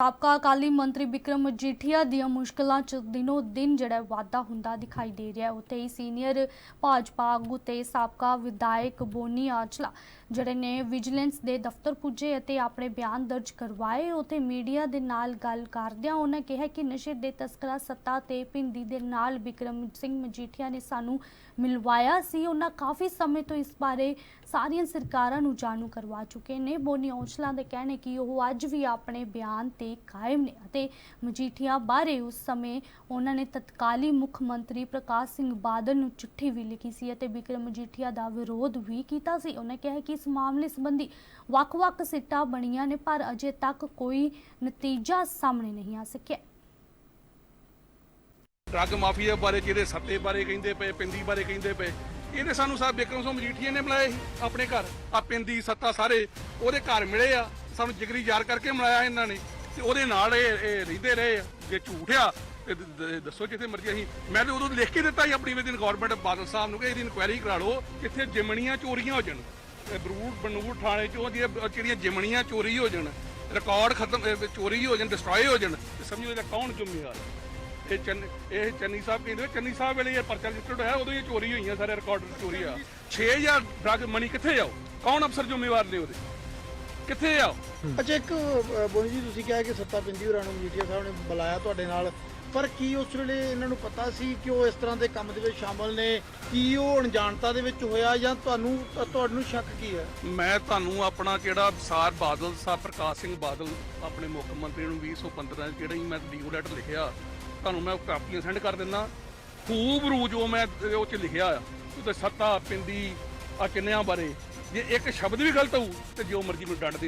ਸਾਬਕਾ ਅਕਾਲੀ ਮੰਤਰੀ ਵਿਕਰਮ ਮਜੀਠੀਆ ਦੀਆਂ ਮੁਸ਼ਕਲਾਂ 'ਚ ਦਿਨੋ ਦਿਨ ਜਿਹੜਾ ਵਾਧਾ ਹੁੰਦਾ ਦਿਖਾਈ ਦੇ ਰਿਹਾ ਉੱਥੇ ਹੀ ਸੀਨੀਅਰ ਭਾਜਪਾ ਆਗੂ ਤੇ ਸਾਬਕਾ ਵਿਧਾਇਕ ਬੋਨੀ ਆਚਲਾ ਜਿਹੜੇ ਨੇ ਵਿਜੀਲੈਂਸ ਦੇ ਦਫ਼ਤਰ ਪੁੱਜੇ ਅਤੇ ਆਪਣੇ ਬਿਆਨ ਦਰਜ ਕਰਵਾਏ। ਉੱਥੇ ਮੀਡੀਆ ਦੇ ਨਾਲ ਗੱਲ ਕਰਦਿਆਂ ਉਹਨਾਂ ਕਿਹਾ ਕਿ ਨਸ਼ੇ ਦੇ ਤਸਕਰਾਂ ਸੱਤਾ ਤੇ ਪਿੰਡੀ ਦੇ ਨਾਲ ਵਿਕਰਮ ਸਿੰਘ ਮਜੀਠੀਆ ਨੇ ਸਾਨੂੰ ਮਿਲਵਾਇਆ ਸੀ। ਉਹਨਾਂ ਕਾਫੀ ਸਮੇਂ ਤੋਂ ਇਸ ਬਾਰੇ ਸਾਰੀਆਂ ਸਰਕਾਰਾਂ ਨੂੰ ਜਾਣੂ ਕਰਵਾ ਚੁੱਕੇ ਨੇ। ਬੋਨੀ ਔਜਲਾ ਦੇ ਕਹਿਣੇ ਕਿ ਉਹ ਅੱਜ ਵੀ ਆਪਣੇ ਬਿਆਨ ਤੇ ਕਾਇਮ ਨੇ ਅਤੇ ਮਜੀਠੀਆ ਬਾਰੇ ਉਸ ਸਮੇਂ ਉਹਨਾਂ ਨੇ ਤਤਕਾਲੀ ਮੁੱਖ ਮੰਤਰੀ ਪ੍ਰਕਾਸ਼ ਸਿੰਘ ਬਾਦਲ ਨੂੰ ਚਿੱਠੀ ਵੀ ਲਿਖੀ ਸੀ ਅਤੇ ਵਿਕਰਮ ਮਜੀਠੀਆ ਦਾ ਵਿਰੋਧ ਵੀ ਕੀਤਾ ਸੀ। ਉਹਨੇ ਕਿਹਾ ਕਿ ਇਸ ਮਾਮਲੇ ਸੰਬੰਧੀ ਵੱਖ-ਵੱਖ ਸਿੱਟਾਂ ਬਣੀਆਂ ਨੇ, ਪਰ ਅਜੇ ਤੱਕ ਕੋਈ ਨਤੀਜਾ ਸਾਹਮਣੇ ਨਹੀਂ ਆ ਸਕਿਆ। ਡਰੱਗ ਮਾਫੀਆ ਬਾਰੇ ਜਿਹਦੇ ਸੱਤੇ ਬਾਰੇ ਕਹਿੰਦੇ ਪਏ ਪਿੰਦੀ ਬਾਰੇ ਕਹਿੰਦੇ ਪਏ? ਇਹਦੇ ਸਾਨੂੰ ਸਾਹਿਬ ਬਿਕਰਮ ਸਿੰਘ ਮਜੀਠੀਆ ਨੇ ਬੁਲਾਏ ਸੀ ਆਪਣੇ ਘਰ। ਆ ਪਿੰਦੀ ਸੱਤਾ ਸਾਰੇ ਉਹਦੇ ਘਰ ਮਿਲੇ ਆ। ਸਾਨੂੰ ਜਿਗਰੀ ਯਾਰ ਕਰਕੇ ਮਿਲਾਇਆ ਇਹਨਾਂ ਨੇ। ਤੇ ਉਹਦੇ ਨਾਲ ਇਹ ਇਹ ਰਹਿੰਦੇ ਰਹੇ ਆ ਜੇ ਝੂਠ ਆ, ਤੇ ਦ- ਦ- ਦੱਸੋ ਜਿੱਥੇ ਮਰਜ਼ੀ ਅਸੀਂ। ਮੈਂ ਤਾਂ ਉਦੋਂ ਲਿਖ ਕੇ ਦਿੱਤਾ ਸੀ ਆਪਣੀ ਵਿਦਿਨ ਗਵਰਨਮੈਂਟ ਬਾਦਲ ਸਾਹਿਬ ਨੂੰ ਕਿ ਇਹਦੀ ਇਨਕੁਆਇਰੀ ਕਰਾ ਲਓ ਕਿੱਥੇ ਜਿਮਣੀਆਂ ਚੋਰੀਆਂ ਹੋ ਜਾਣ। ਇਹ ਬਰੂਟ ਬਨੂੜ ਥਾਣੇ ਚੋਂ ਜਿਹੜੀਆਂ ਜਿਹੜੀਆਂ ਜਿਮਣੀਆਂ ਚੋਰੀ ਹੋ ਜਾਣ ਰਿਕਾਰਡ ਖਤਮ, ਇਹ ਚੋਰੀ ਹੋ ਜਾਣ ਡਿਸਟਰੋਏ ਹੋ ਜਾਣ, ਤੇ ਸਮਝੋ ਇਹਦਾ ਕੌਣ ਜ਼ਿੰਮੇਵਾਰ ਹੈ? ਇਹ ਚੰਨ, ਇਹ ਚੰਨੀ ਸਾਹਿਬ ਕਹਿੰਦੇ ਚੰਨੀ ਸਾਹਿਬ ਵੇਲੇ ਇਹ ਪਰਚਾ ਰਜਿਸਟਰਡ ਹੋਇਆ, ਉਦੋਂ ਇਹ ਚੋਰੀ ਹੋਈਆਂ, ਸਾਰੇ ਰਿਕਾਰਡ ਚੋਰੀ ਆ 6000 ਡਰਗ ਮਨੀ ਕਿੱਥੇ ਜਾਓ ਕੌਣ ਅਫਸਰ ਜ਼ਿੰਮੇਵਾਰ ਨੇ ਉਹਦੇ? ਕਿੱਥੇ ਆਓ ਅੱਛਾ ਇੱਕ ਅ, ਬੋਨੀ ਜੀ ਤੁਸੀਂ ਕਿਹਾ ਕਿ ਸੱਤਾ ਪਿੰਦੀ ਹੋਰਾਂ ਨੂੰ ਮਜੀਠੀਆ ਸਾਹਿਬ ਨੇ ਬੁਲਾਇਆ ਤੁਹਾਡੇ ਨਾਲ। ਪਰ ਕੀ ਉਸ ਵੇਲੇ ਇਹਨਾਂ ਨੂੰ ਪਤਾ ਸੀ ਕਿ ਉਹ ਇਸ ਤਰ੍ਹਾਂ ਦੇ ਕੰਮ ਦੇ ਵਿੱਚ ਸ਼ਾਮਲ ਨੇ? ਕੀ ਉਹ ਅਣਜਾਣਤਾ ਦੇ ਵਿੱਚ ਹੋਇਆ ਜਾਂ ਤੁਹਾਨੂੰ ਅ, ਤੁਹਾਨੂੰ ਸ਼ੱਕ ਕੀ ਹੈ? ਮੈਂ ਤੁਹਾਨੂੰ ਆਪਣਾ ਜਿਹੜਾ ਸਾਰ ਬਾਦਲ ਸਾਹਿਬ ਪ੍ਰਕਾਸ਼ ਸਿੰਘ ਬਾਦਲ ਆਪਣੇ ਮੁੱਖ ਮੰਤਰੀ ਨੂੰ 2015 ਜਿਹੜਾ ਹੀ ਮੈਂ ਲੀਗਲ ਲੈਟਰ ਲਿਖਿਆ ਤੁਹਾਨੂੰ ਮੈਂ ਕਾਪੀਆਂ ਸੈਂਡ ਕਰ ਦਿੰਦਾ। ਖੂਬ ਰੂ ਜੋ ਮੈਂ ਉਹ ਚ ਲਿਖਿਆ ਆ। ਉਹਦੇ ਸੱਤਾ ਪਿੰਦੀ ਆ ਕਿੰਨਿਆਂ ਬਾਰੇ? ਜੇ ਇੱਕ ਸ਼ਬਦ ਵੀ ਗਲਤ ਹੋਊ ਤੇ ਜੋ ਮਰਜ਼ੀ ਮੈਨੂੰ ਡੰਡ ਦੇ